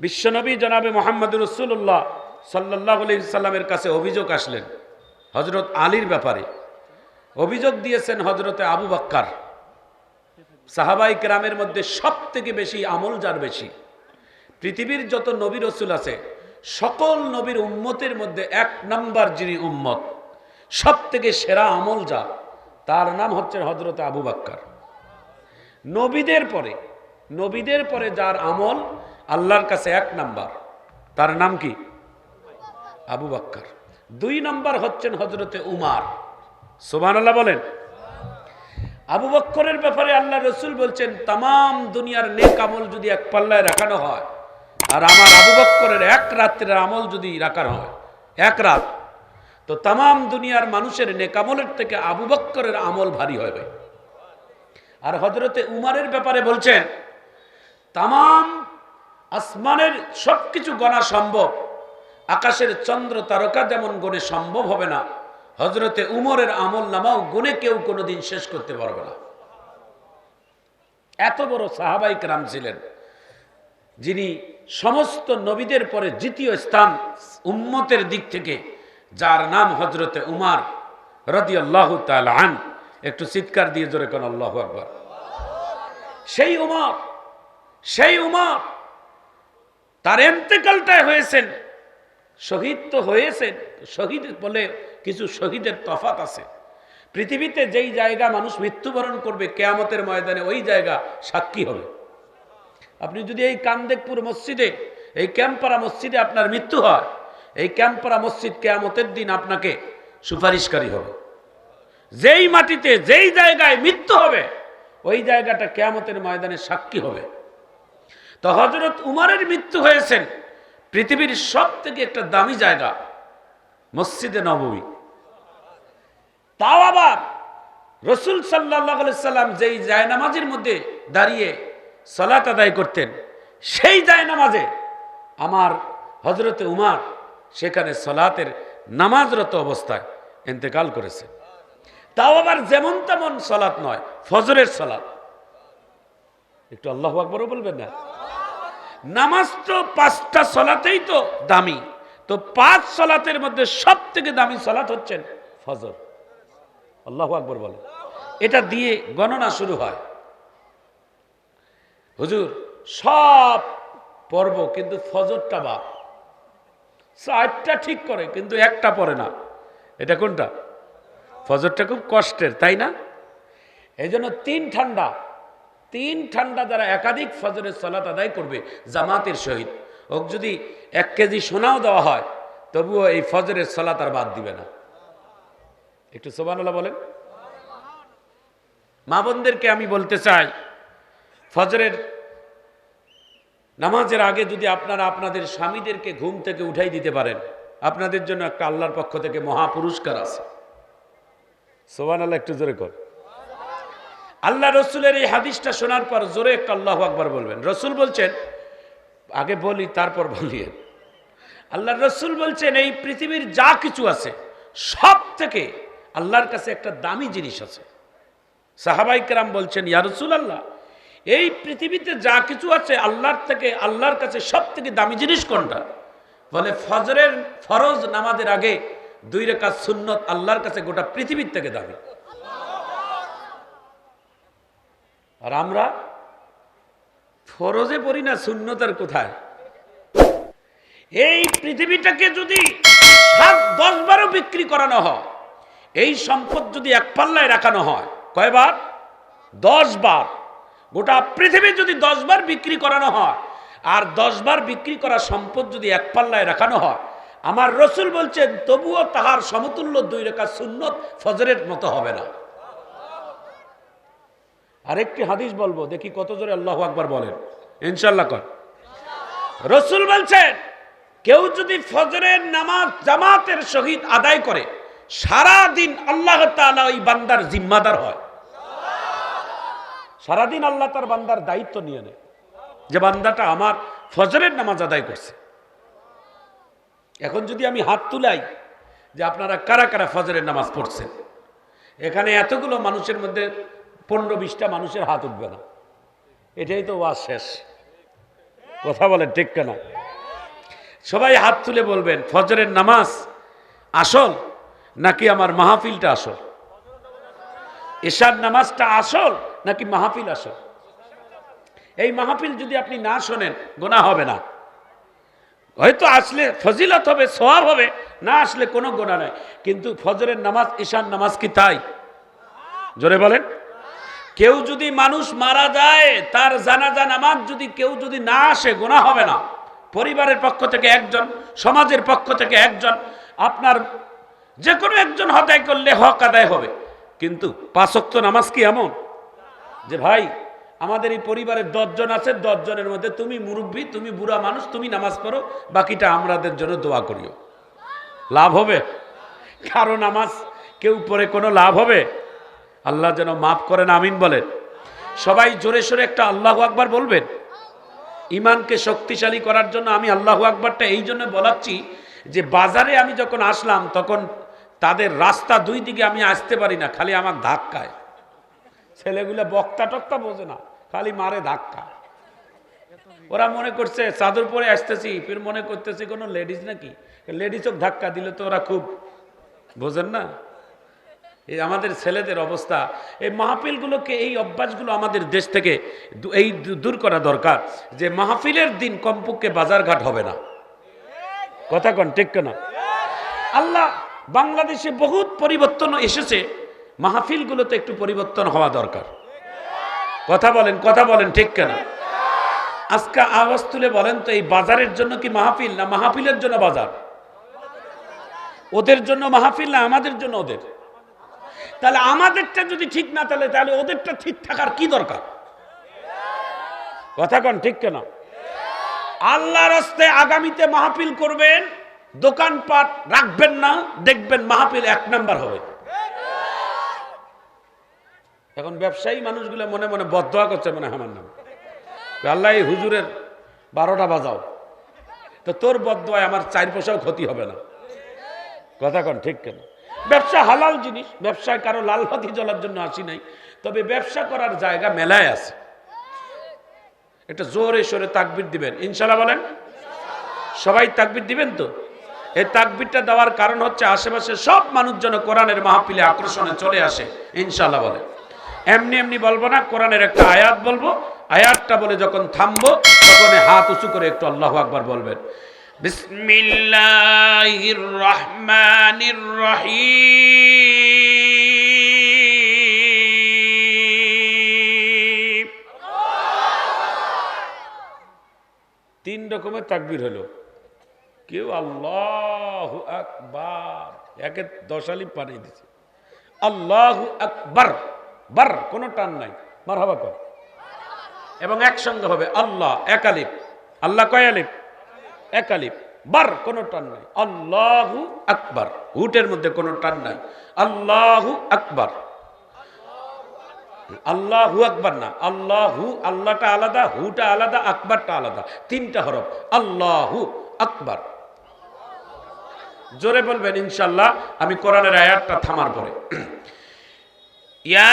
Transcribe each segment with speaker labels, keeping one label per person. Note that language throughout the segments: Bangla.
Speaker 1: বিশ্বনবী জনাবে মোহাম্মদ রসুল্লাহ সাল্লাহ সাল্লামের কাছে অভিযোগ আসলেন হজরত আলীর ব্যাপারে। অভিযোগ দিয়েছেন হজরতে আবু বাক্কার। সাহাবাই কেরামের মধ্যে সব থেকে বেশি আমল যার বেশি। পৃথিবীর যত নবী রসুল আছে, সকল নবীর উম্মতের মধ্যে এক নাম্বার যিনি উম্মত সব থেকে সেরা আমল যা, তার নাম হচ্ছে হজরত আবু বাক্কার। নবীদের পরে নবীদের পরে যার আমল আল্লাহর কাছে এক নাম্বার। তার নাম কি? আবু বাক্কার। দুই নাম্বার হচ্ছেন হজরতে উমার। সোমান আল্লাহ বলেন। আবু বক্করের ব্যাপারে আল্লাহ রসুল বলছেন তাম দুনিয়ার নেক আমল যদি এক পাল্লায় রাখানো হয়, আর আমার আবু বক্করের এক রাত্রের আমল যদি রাখানো হয়, এক রাত, তো তাম দুনিয়ার মানুষের নেকামলের থেকে আবু বক্করের আমল ভারী হবে। আর হজরতে উমারের ব্যাপারে বলছেন তাম আসমানের সব কিছু গণা সম্ভব। আকাশের চন্দ্র তারকা যেমন গণে সম্ভব হবে না হজরতে উমরের আমল নামাও গুণে কেউ কোনোদিন শেষ করতে পারবে না। এত বড় সাহাবাইক রাম ছিলেন, যিনি সমস্ত নবীদের পরে দ্বিতীয় স্থান উম্মতের দিক থেকে, যার নাম হজরতে উমার রদি আল্লাহ আন, একটু চিৎকার দিয়ে জোরে কোন, আল্লাহ সেই উমর সেই উমর তার এন্তেকালটায় হয়েছেন। শহীদ তো হয়েছেন, শহীদ বলে কিছু শহীদের তফাত আছে। পৃথিবীতে যেই জায়গা মানুষ মৃত্যুবরণ করবে কেয়ামতের ময়দানে, ওই জায়গা সাক্ষী হবে। আপনি যদি এই কান্দেকপুর মসজিদে, এই ক্যাম্পারা মসজিদে আপনার মৃত্যু হয়, এই ক্যাম্পারা মসজিদ কেয়ামতের দিন আপনাকে সুপারিশকারী হবে। যেই মাটিতে, যেই জায়গায় মৃত্যু হবে, ওই জায়গাটা কেয়ামতের ময়দানে সাক্ষী হবে। তো হজরত উমারের মৃত্যু হয়েছেন পৃথিবীর সব থেকে একটা দামি জায়গা, মসজিদে নবমী তাও আবার রসুল সাল্লাহ সাল্লাম যেই জায়নামাজের মধ্যে দাঁড়িয়ে সলাত আদায় করতেন, সেই জায়নামাজে আমার হজরতে উমার সেখানে সলাতের নামাজরত অবস্থায় এতেকাল করেছে। তাও আবার যেমন তেমন সলাৎ নয়, ফজরের সলাৎ একটু আল্লাহ আকবরও বলবেন না? নামাজ তো পাঁচটা সলাতেই তো দামি। তো পাঁচ সলাতের মধ্যে সব থেকে দামি সলাত হচ্ছেন ফজর। আল্লাহ আকবর বলে। এটা দিয়ে গণনা শুরু হয়। হুজুর, সব পর্ব কিন্তু ফজরটা বা চারটা ঠিক করে, কিন্তু একটা পরে না। এটা কোনটা? ফজরটা খুব কষ্টের, তাই না? এই তিন ঠান্ডা। তিন ঠান্ডা দ্বারা একাধিক ফজরের সলাত আদায় করবে, জামাতের সহিত। ওক যদি এক কেজি সোনাও দেওয়া হয়, তবুও এই ফজরের সলাত আর বাদ দিবে না। একটু সোবানুল্লাহ বলেন। মা বোনদেরকে আমি বলতে চাই, ফজরের নামাজের আগে যদি আপনারা আপনাদের স্বামীদেরকে ঘুম থেকে উঠাই দিতে পারেন, আপনাদের জন্য একটা আল্লাহর পক্ষ থেকে মহাপুরস্কার আছে। সোবান একটু জোরে কর। আল্লাহ রসুলের এই হাদিসটা শোনার পর জোরে একটা আল্লাহ আকবার বলবেন। রসুল বলছেন, আগে বলি, তারপর বলিয়ে আল্লাহ রসুল বলছেন, এই পৃথিবীর যা কিছু আছে, সব থেকে আল্লাহর কাছে একটা দামি জিনিস আছে। সাহাবাই কেরাম বলছেন, ইয়া রসুল আল্লাহ এই পৃথিবীতে যা কিছু আছে, আল্লাহর থেকে, আল্লাহর কাছে সব থেকে দামি জিনিস কোনটা? বলে, ফজরের ফরজ নামাজের আগে দুই রেখা সুন্নত আল্লাহর কাছে গোটা পৃথিবীর থেকে দামি। আর আমরা ফরজে পড়ি না শূন্যতার কোথায়? এই পৃথিবীটাকে যদি সাত, দশ বারও বিক্রি করানো হয়, এই সম্পদ যদি এক পাল্লায় রাখানো হয়, কয়বার? দশ বার। গোটা পৃথিবী যদি দশ বার বিক্রি করানো হয়, আর দশ বার বিক্রি করা সম্পদ যদি এক পাল্লায় রাখানো হয়, আমার রসুল বলছেন, তবুও তাহার সমতুল্য দুই রেখা সুন্নত ফজরের মতো হবে না। আরেকটি হাদিস বলব, দেখি কত জোরে আল্লাহ আকবার বলেন। ইনশাল্লাহ কর। রসুল বলছেন, কেউ যদি ফজরের নামাজ জামাতের সহিত আদায় করে সারা দিন আল্লাহ তাআলা ওই বান্দার জিম্মাদার হয়। সারাদিন আল্লাহ তার বান্দার দায়িত্ব নিয়ে নেয়, যে বান্দাটা আমার ফজরের নামাজ আদায় করছে। এখন যদি আমি হাত তুলাই যে আপনারা কারা কারা ফজরের নামাজ পড়ছেন, এখানে এতগুলো মানুষের মধ্যে পনেরো বিশটা মানুষের হাত উঠবে না। এটাই তো ওয়াজ শেষ। কথা বলেন, ঠিক কেনা? সবাই হাত তুলে বলবেন, ফজরের নামাজ আসল নাকি আমার মাহফিলটা আসল? এশার নামাজটা আসল নাকি মাহফিল আসল? এই মাহফিল যদি আপনি না শোনেন গোনা হবে না। হয়তো আসলে ফজিলত হবে, সওয়াব হবে, না আসলে কোনো গোনা নাই। কিন্তু ফজরের নামাজ ঈশান নামাজ কি তাই? জোরে বলেন। কেউ যদি মানুষ মারা যায়, তার জানাজা নামাজ যদি কেউ যদি না আসে গোনা হবে না। পরিবারের পক্ষ থেকে একজন, সমাজের পক্ষ থেকে একজন, আপনার যে কোনো একজন হতায় করলে হক আদায় হবে। কিন্তু পাঁচক্ত নামাজ কি এমন? যে ভাই, আমাদের এই পরিবারের দশজন আছে, দশজনের মধ্যে তুমি মুরব্বী, তুমি বুড়া মানুষ, তুমি নামাজ পড়ো, বাকিটা আমাদের জন্য দোয়া করিও। লাভ হবে? কারও নামাজ কেউ পরে কোনো লাভ হবে? আল্লাহ যেন মাফ করেন, আমিন বলেন। সবাই জোরে সোরে একটা আল্লাহ আকবার বলবেন। ইমানকে শক্তিশালী করার জন্য আমি আল্লাহ আকবরটা এই জন্য বলাচ্ছি যে বাজারে আমি যখন আসলাম, তখন তাদের রাস্তা দুই দিকে আমি আসতে পারি না, খালি আমার ধাক্কায়। ছেলেগুলো বক্তা টক্তা বোঝে না, খালি মারে ধাক্কা। ওরা মনে করছে চাদর পরে আসতেছি, ফির মনে করতেছি কোনো লেডিস নাকি? লেডিসও ধাক্কা দিলে তো ওরা খুব বোঝেন না? এই আমাদের ছেলেদের অবস্থা, এই মাহফিলগুলোকে, এই অভ্যাসগুলো আমাদের দেশ থেকে এই দূর করা দরকার যে মাহফিলের দিন কমপক্ষে বাজারঘাট হবে না। কথা কন, ঠিক না আল্লাহ বাংলাদেশে বহুত পরিবর্তন এসেছে, মাহফিলগুলোতে একটু পরিবর্তন হওয়া দরকার। কথা বলেন কথা বলেন, ঠিক কেনা? আজকে আওয়াজ তুলে বলেন তো, এই বাজারের জন্য কি মাহফিল না মাহফিলের জন্য বাজার? ওদের জন্য মাহফিল না আমাদের জন্য ওদের? তাহলে আমাদেরটা যদি ঠিক না, তাহলে তাহলে ওদেরটা ঠিক থাকার কি দরকার? কথা কন, ঠিক কেন? আল্লাহর হস্তে আগামীতে মাহফিল করবেন, দোকানপাট রাখবেন না, দেখবেন মাহফিল এক নাম্বার হবে। এখন ব্যবসায়ী মানুষগুলো মনে মনে বদয়া করছে, মনে আমার নাম। আল্লাহ, এই হুজুরের বারোটা বাজাও। তো তোর বদয়ায় আমার চার পয়সাও ক্ষতি হবে না। কথা কন, ঠিক কেন? ব্যবসা হালাল জিনিস, ব্যবসায় কারও লাল বাতি জ্বলার জন্য আসি নাই, তবে ব্যবসা করার জায়গা মেলায় আছে। একটা জোরে সোরে তাকবির দিবেন। ইনশাল্লাহ বলেন? সবাই তাকবির দিবেন তো? এই তাকবিরটা দেওয়ার কারণ হচ্ছে আশেপাশে সব মানুষ যেন কোরআনের মাহফিলে আকর্ষণে চলে আসে ইনশাল্লাহ বলে এমনি এমনি বলব না, কোরআনের একটা আয়াত বলব। আয়াতটা বলে যখন থামবো তখন হাত উঁচু করে একটু আল্লাহ আকবার বলবেন। বিসমিল্লাহির রহমানির রহিম তিন রকমের তাকবির হলো। কেউ আল্লাহ আকবার, একে দশালি পানি দিছে। আল্লাহ আকবার, বার, কোনো টান নাই। মার হবা কর। এবং একসঙ্গে হবে আল্লাহ একালিপ আল্লাহ কয় আলিফ? একালিপ বার কোনো টান নাই। আল্লাহু আকবার। হুটের মধ্যে কোনো টান নাই। আল্লাহু আকবার। না। আল্লাহু, আল্লাহটা আলাদা, হুটা আলাদা আলাদা। তিনটা হরফ। আল্লাহু আকবার। জোরে বলবেন ইনশাল্লাহ আমি কোরআনের আয়াতটা থামার পরে।
Speaker 2: يا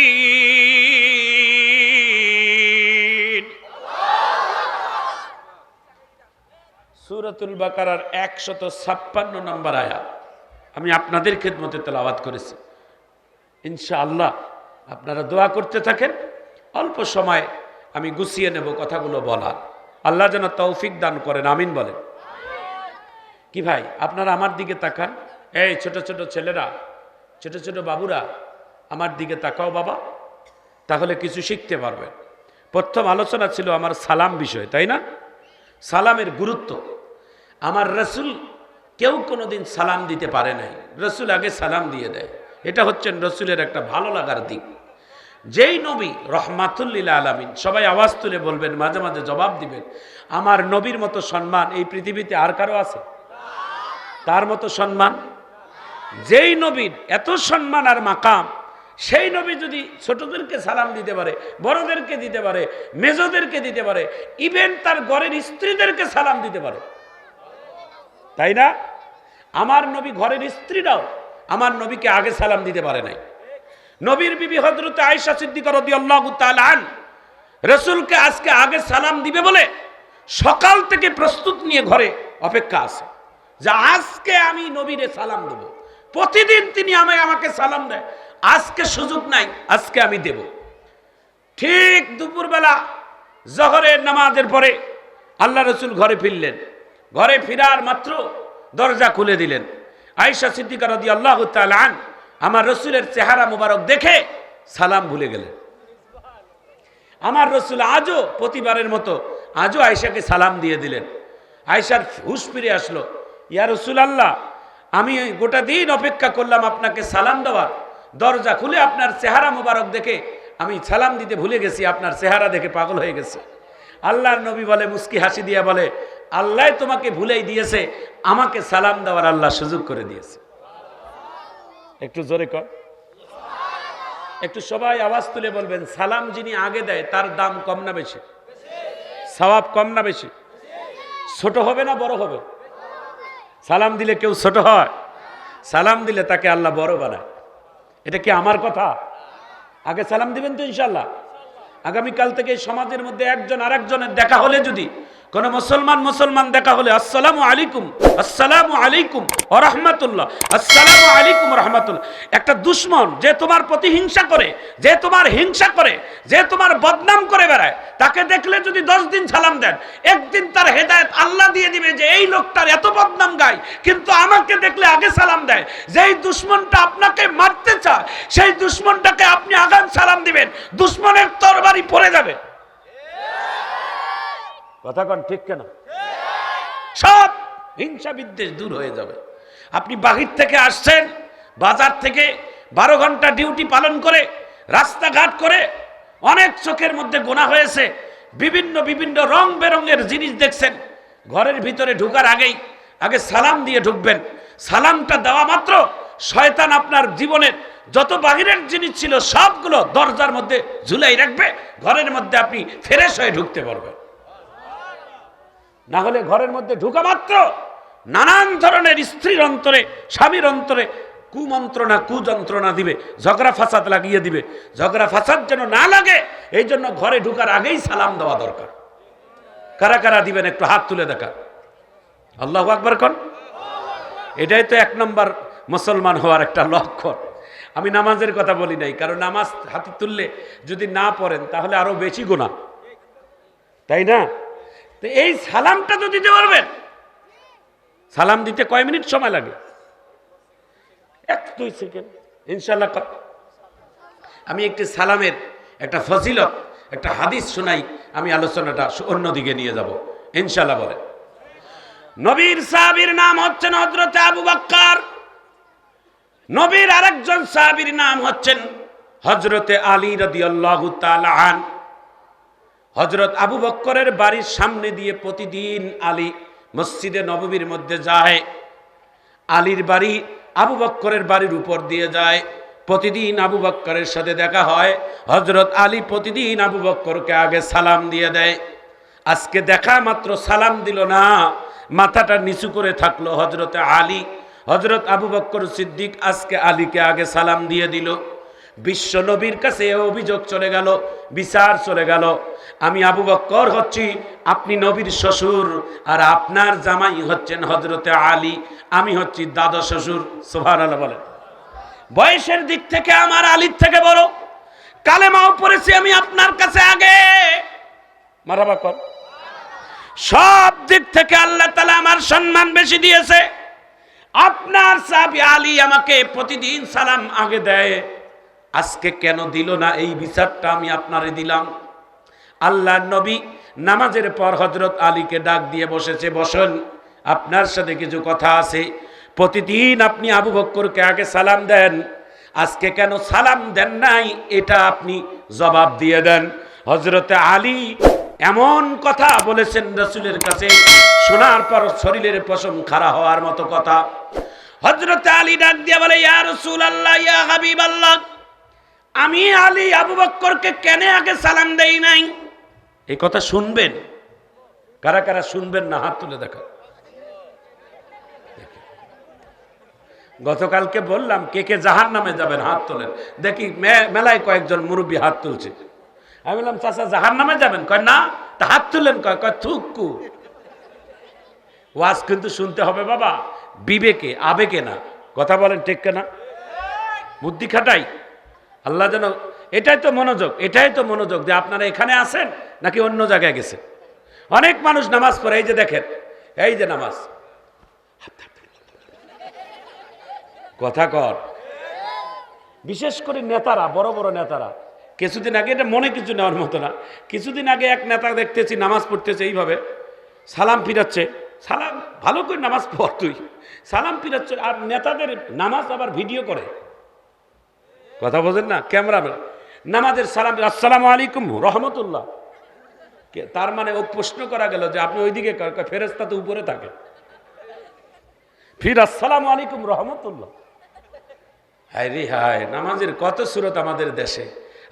Speaker 1: সুরাতুল বাকারার একশত ছাপ্পান্ন নম্বর আয়াত। আমি আপনাদের খেদমতে তেলাওয়াত করেছি। ইনশাআল্লাহ আপনারা দোয়া করতে থাকেন। অল্প সময় আমি গুছিয়ে নেব কথাগুলো বলা আল্লাহ যেন তৌফিক দান করেন, আমিন বলেন। কি ভাই, আপনারা আমার দিকে তাকান। এই ছোট ছোট ছেলেরা, ছোট ছোট বাবুরা, আমার দিকে তাকাও বাবা। তাহলে কিছু শিখতে পারবেন। প্রথম আলোচনা ছিল আমার সালাম বিষয়, তাই না? সালামের গুরুত্ব। আমার রসুল কেউ কোনোদিন সালাম দিতে পারে নাই। রসুল আগে সালাম দিয়ে দেয়। এটা হচ্ছেন রসুলের একটা ভালো লাগার দিক। যেই নবী রহমাতুল্লিল আলামিন সবাই আওয়াজ তুলে বলবেন, মাঝে মাঝে জবাব দিবেন, আমার নবীর মতো সম্মান এই পৃথিবীতে আর কারও আছে? তার মতো সম্মান? যেই নবীর এত সম্মান আর মাকাম, সেই নবী যদি ছোটদেরকে সালাম দিতে পারে, বড়দেরকে দিতে পারে, মেজদেরকে দিতে পারে, ইভেন তার ঘরের স্ত্রীদেরকে সালাম দিতে পারে তাই না? আমার নবী ঘরের স্ত্রীরাও আমার নবীকে আগে সালাম দিতে পারে নাই। নবীর বিবি হজরত আয়েশা সিদ্দিকা রাদিয়াল্লাহু তাআলা আন, রসুলকে আজকে আগে সালাম দিবে বলে সকাল থেকে প্রস্তুত নিয়ে ঘরে অপেক্ষা আছে। যে আজকে আমি নবীরে সালাম দেব। প্রতিদিন তিনি আমায় আমাকে সালাম দেয়। আজকে সুযোগ নাই, আজকে আমি দেব। ঠিক দুপুরবেলা জহরের নামাজের পরে আল্লাহ রসুল ঘরে ফিরলেন। ঘরে ফিরার মাত্র দরজা খুলে দিলেন। আয়েশা সিদ্দিকা রদি আল্লাহ আন, আমার রসুলের চেহারা মুবারক দেখে সালাম ভুলে গেলেন। আমার রসুল আজও প্রতিবারের মতো আজও আয়েশাকে সালাম দিয়ে দিলেন। আয়েশার হুশ ফিরে আসলো, ইয়া রসুল আল্লাহ আমি গোটা দিন অপেক্ষা করলাম আপনাকে সালাম দেওয়ার। দরজা খুলে আপনার চেহারা মোবারক দেখে আমি সালাম দিতে ভুলে গেছি, আপনার চেহারা দেখে পাগল হয়ে গেছে। আল্লাহর নবী বলে, মুস্কি হাসি দিয়া বলে আল্লাহ তোমাকে ভুলেই দিয়েছে, আমাকে সালাম দেওয়ার আল্লাহ সুযোগ করে দিয়েছে। একটু জোরে কর। একটু সবাই আওয়াজ তুলে বলবেন, সালাম যিনি আগে দেয়, তার দাম কম না বেশি? সওয়াব কম না বেশি? ছোট হবে না বড় হবে? সালাম দিলে কেউ ছোট হয়? সালাম দিলে তাকে আল্লাহ বড় বানায়। এটা কি আমার কথা? আগে সালাম দিবেন তো ইনশাল্লাহ আগামীকাল থেকে সমাজের মধ্যে একজন আর একজনের দেখা হলে যদি কোন মুসলমান মুসলমান দেখা হলে আসসালামু আলাইকুম আসসালামু আলাইকুম ও রহমতুল্লাহ আসসালামু আলাইকুম রহমতুল্লাহ একটা দুশ্মন যে তোমার প্রতি হিংসা করে, যে তোমার হিংসা করে, যে তোমার বদনাম করে বেড়ায়, তাকে দেখলে যদি দশ দিন সালাম দেন, একদিন তার হেদায়ত আল্লাহ দিয়ে দিবে যে এই লোকটার এত বদনাম গায়, কিন্তু আমাকে দেখলে আগে সালাম দেয়। যেই দুশ্মনটা আপনাকে মারতে চায়, সেই দুশ্মনটাকে আপনি আগাম সালাম দিবেন, দুশ্মনের তরবারি পড়ে যাবে। কথা ঠিক কেন? সব হিংসা বিদ্বেষ দূর হয়ে যাবে। আপনি বাহির থেকে আসছেন, বাজার থেকে বারো ঘণ্টা ডিউটি পালন করে, রাস্তাঘাট করে, অনেক চোখের মধ্যে গোনা হয়েছে, বিভিন্ন বিভিন্ন রং বেরঙের জিনিস দেখছেন, ঘরের ভিতরে ঢুকার আগেই, আগে সালাম দিয়ে ঢুকবেন। সালামটা দেওয়া মাত্র শয়তান আপনার জীবনের যত বাহিরের জিনিস ছিল সবগুলো দরজার মধ্যে ঝুলাই রাখবে, ঘরের মধ্যে আপনি ফ্রেশ হয়ে ঢুকতে পারবেন। না হলে ঘরের মধ্যে ঢুকা মাত্র। নানান ধরনের স্ত্রীর অন্তরে, স্বামীর অন্তরে কুমন্ত্রণা, কুযন্ত্রণা দিবে, ঝগড়া ফাসাদ লাগিয়ে দিবে। ঝগড়া ফাসাদ যেন না লাগে, এই জন্য ঘরে ঢুকার আগেই সালাম দেওয়া দরকার। কারা কারা দিবেন একটু হাত তুলে দেখা। আল্লাহ আকবর কন। এটাই তো এক নম্বর মুসলমান হওয়ার একটা লক্ষণ। আমি নামাজের কথা বলি নাই, কারণ নামাজ হাতে তুললে যদি না পড়েন তাহলে আরও বেশি গোনা তাই না? তো এই সালামটা তো দিতে পারবেন। সালাম দিতে কয় মিনিট সময় লাগে? এক, দুই সেকেন্ড। ইনশাল্লাহ আমি একটি সালামের একটা ফজিলত, একটা হাদিস শোনাই, আমি আলোচনাটা অন্যদিকে নিয়ে যাব। ইনশাল্লাহ বলে নবীর সাহাবীর নাম হচ্ছেন হজরত আবু বাক্কার। নবীর আরেকজন সাহাবীর নাম হচ্ছেন হজরতে আলী রাদিয়াল্লাহু তাআলা আন। হজরত আবু বক্করের বাড়ির সামনে দিয়ে প্রতিদিন আলী মসজিদে নববীর মধ্যে যায়। আলীর বাড়ি আবু বক্করের বাড়ির উপর দিয়ে যায়। প্রতিদিন আবু বক্করের সাথে দেখা হয়। হজরত আলী প্রতিদিন আবু বক্করকে আগে সালাম দিয়ে দেয়। আজকে দেখা মাত্র সালাম দিল না, মাথাটা নিচু করে থাকল হজরতে আলী। হজরত আবু বক্কর সিদ্দিক আজকে আলীকে আগে সালাম দিয়ে দিল। বিশ্ব নবীর কাছে অভিযোগ চলে গেল, বিচার চলে গেল। আমি আবু বক্কর হচ্ছি, আপনি নবীর শ্বশুর, আর আপনার জামাই হচ্ছেন হজরতে আলী, আমি হচ্ছি দাদা শ্বশুর সোভার বলে বয়সের দিক থেকে আমার আলীর থেকে বড়, কালেমাও পড়েছি আমি আপনার কাছে আগে। মারাবা কর সব দিক থেকে আল্লাহ তালা আমার সম্মান বেশি দিয়েছে। আপনার সাহাবি আলী আমাকে প্রতিদিন সালাম আগে দেয়। আজকে কেন দিল না? এই বিচারটা আমি আপনারে দিলাম। আল্লাহ নবী নামাজের পর হজরত আলীকে ডাক দিয়ে বসেছে, বসেন, আপনার সাথে কিছু কথা আছে। প্রতিদিন আপনি আবু বক্করকে আগে সালাম দেন। আজকে কেন সালাম দেন নাই, এটা আপনি জবাব দিয়ে দেন। হজরতে আলী এমন কথা বলেছেন রসুলের কাছে, শোনার পর শরীরের পশম খাড়া হওয়ার মতো কথা। হজরত আলী ডাক দিয়া বলে, ইয়া রসুল আল্লাহ ইয়া হাবিব আল্লাহ আমি আলী আবু বক্করকে কেন আগে সালাম দেই নাই? এই কথা শুনবেন। কারা কারা শুনবেন না, হাত তুলে দেখা গতকালকে বললাম, কে কে জাহার নামে যাবেন, হাত তোলেন। দেখি মেলায় কয়েকজন মুরব্বী হাত তুলছে। আমি বললাম, চাচা জাহার নামে যাবেন? কয়, না। তা হাত তুললেন কয় কয় থুক্কু ওয়াজ কিন্তু শুনতে হবে বাবা। বিবেকে, আবেগে না। কথা বলেন ঠিক না বুদ্ধি খাটাই। আল্লাহ যেন, এটাই তো মনোযোগ, এটাই তো মনোযোগ যে আপনারা এখানে আছেন নাকি অন্য জায়গায় গেছে অনেক মানুষ নামাজ পড়ে, এই যে দেখেন, এই যে নামাজ। কথা কর বিশেষ করে নেতারা, বড় বড় নেতারা, কিছুদিন আগে, এটা মনে কিছু নেওয়ার মতো না, কিছুদিন আগে এক নেতা দেখতেছি নামাজ পড়তেছে এইভাবে, সালাম ফিরাচ্ছে, সালাম, ভালো করে নামাজ পড় তুই, সালাম ফিরাচ্ছে, আর নেতাদের নামাজ আবার ভিডিও করে। কথা বোঝেন না? ক্যামেরা নামাজের সালাম, আসসালামু আলাইকুম, রহমতুল্লাহ। তার মানে ও প্রশ্ন করা গেল যে আপনি ওইদিকে ফেরেস্তা তো উপরে থাকে। ফির আসসালামু আলাইকুম, রহমতুল্লাহ। হায় রে হায়, নামাজের কত সুরত আমাদের দেশে।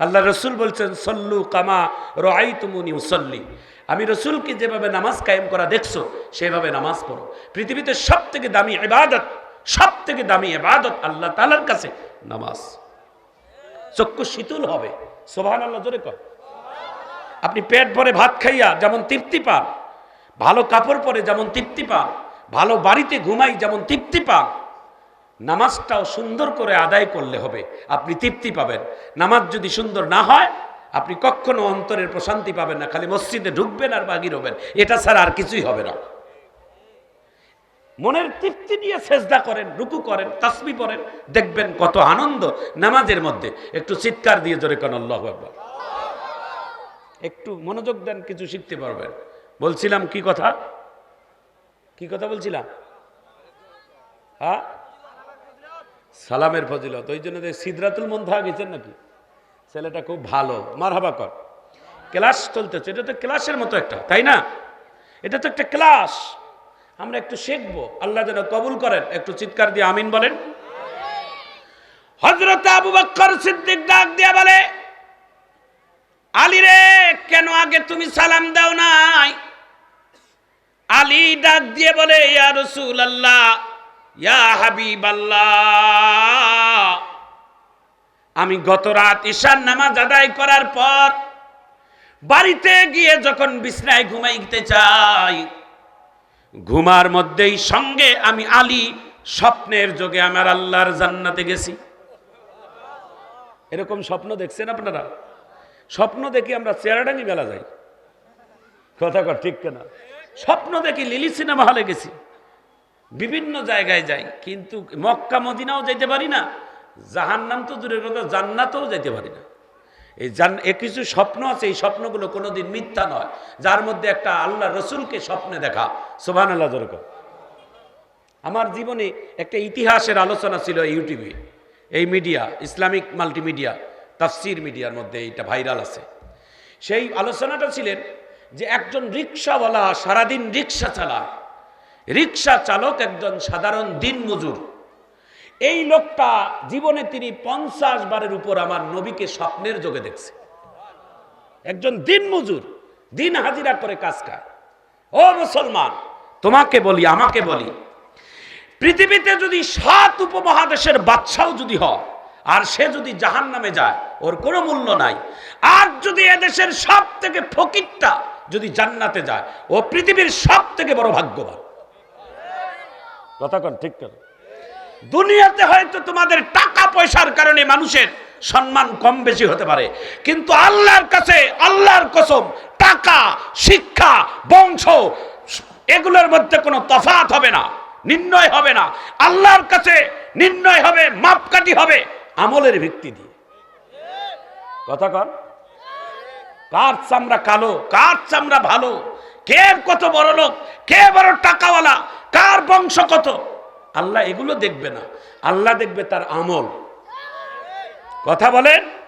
Speaker 1: আল্লাহ রসুল বলছেন, সল্লু কামা রাই তুমুনি উসল্লি। আমি রসুলকে যেভাবে নামাজ কায়েম করা দেখছ, সেভাবে নামাজ পড়ো। পৃথিবীতে সব থেকে দামি এবাদত সব থেকে দামি এবাদত আল্লাহ তালার কাছে, নামাজ। চক্ষু শীতল হবে। সোভান আল্লাহ জোরে কর। আপনি পেট ভরে ভাত খাইয়া যেমন তৃপ্তি পান, ভালো কাপড় পরে যেমন তৃপ্তি পান, ভালো বাড়িতে ঘুমাই যেমন তৃপ্তি পান, নামাজটাও সুন্দর করে আদায় করলে হবে, আপনি তৃপ্তি পাবেন। নামাজ যদি সুন্দর না হয়, আপনি কখনো অন্তরের প্রশান্তি পাবেন না, খালি মসজিদে ঢুকবেন আর বাগির হবেন। এটা ছাড়া আর কিছুই হবে না। মনের তৃপ্তি নিয়ে সেজদা করেন, রুকু করেন, তাসবি পড়েন, দেখবেন কত আনন্দ নামাজের মধ্যে। একটু চিৎকার দিয়ে জোরে কেন, আল্লাহ আকবার। একটু মনোযোগ দেন, কিছু শিখতে পারবেন। বলছিলাম কি কথা? কি কথা বলছিলাম? হ্যাঁ? সালামের ফজিলত, ওই জন্য সিদরাতুল মন্থা গেছেন নাকি? ছেলেটা খুব ভালো মার হাবা কর। ক্লাস চলতেছে, এটা তো ক্লাসের মতো একটা, তাই না? এটা তো একটা ক্লাস। আমরা একটু শিখব। আল্লাহ যেন কবুল করেন। একটু চিৎকার দিয়ে আমিন বলেন। হজরত আবু বক্কর সিদ্দিক ডাক দিয়ে বলে, আলী রে, কেন আগে তুমি সালাম দাও নাই? আলী ডাক দিয়ে বলে, ইয়া রসুল আল্লাহ ইয়া হাবিব আল্লাহ আমি গত রাত ঈশান নামাজ আদায় করার পর বাড়িতে গিয়ে যখন বিছনায় ঘুমাইতে চাই ঘুমার মধ্যেই সঙ্গে আমি আলী, স্বপ্নের যোগে আমার আল্লাহর জান্নাতে গেছি। এরকম স্বপ্ন দেখছেন আপনারা? স্বপ্ন দেখি আমরা চেয়ারাডাঙ্গি বেলা যাই। কথা কর, ঠিক কেনা? স্বপ্ন দেখি লিলি সিনেমা হলে গেছি। বিভিন্ন জায়গায় যাই, কিন্তু মক্কা, মদিনাও যাইতে পারি না। জাহান্নাম তো দূরের কথা, জান্নাতেও যাইতে পারি না। এই জান, এ কিছু স্বপ্ন আছে, এই স্বপ্নগুলো কোনোদিন মিথ্যা নয়। যার মধ্যে একটা আল্লাহ রসুলকে স্বপ্নে দেখা। সোভান আল্লাহ যেরকম আমার জীবনে একটা ইতিহাসের আলোচনা ছিল ইউটিউবে। এই মিডিয়া, ইসলামিক মাল্টিমিডিয়া, তাফসির মিডিয়ার মধ্যে এইটা ভাইরাল আছে। সেই আলোচনাটা ছিলেন যে একজন রিক্সাওয়ালা সারাদিন রিক্সা চালায়। রিক্সা চালক একজন সাধারণ দিন মজুর এই লোকটা জীবনে তিনি পঞ্চাশ বারের উপর আমার নবীকে স্বপ্নের যোগে দেখছে। একজন দিন মজুর, দিন হাজিরা করে কাজ ও মুসলমান, তোমাকে বলি, আমাকে বলি, পৃথিবীতে যদি সাত উপমহাদেশের বাদশাও যদি হয়, আর সে যদি জাহান নামে যায়, ওর কোনো মূল্য নাই। আর যদি এদেশের সব থেকে ফকিরটা যদি জান্নাতে যায়, ও পৃথিবীর সব থেকে বড় ভাগ্যবান। কথা কন, ঠিক কেন দুনিয়াতে হয়তো তোমাদের টাকা পয়সার কারণে মানুষের সম্মান কম বেশি হতে পারে। কিন্তু আল্লাহর কাছে, আল্লাহর কসম, টাকা, শিক্ষা, বংশ, এগুলোর মধ্যে কোনো তফাত হবে না, নির্ণয় হবে না। আল্লাহর কাছে নির্ণয় হবে, মাপকাঠি হবে আমলের ভিত্তি দিয়ে। কথা কন। কার চামড়া কালো, কার চামড়া ভালো, কে কত বড় লোক, কে বড় টাকাওয়ালা, কার বংশ কত? আল্লাহ এগুলো দেখবে না। আল্লাহ দেখবে তার আমল। কথা বলেন?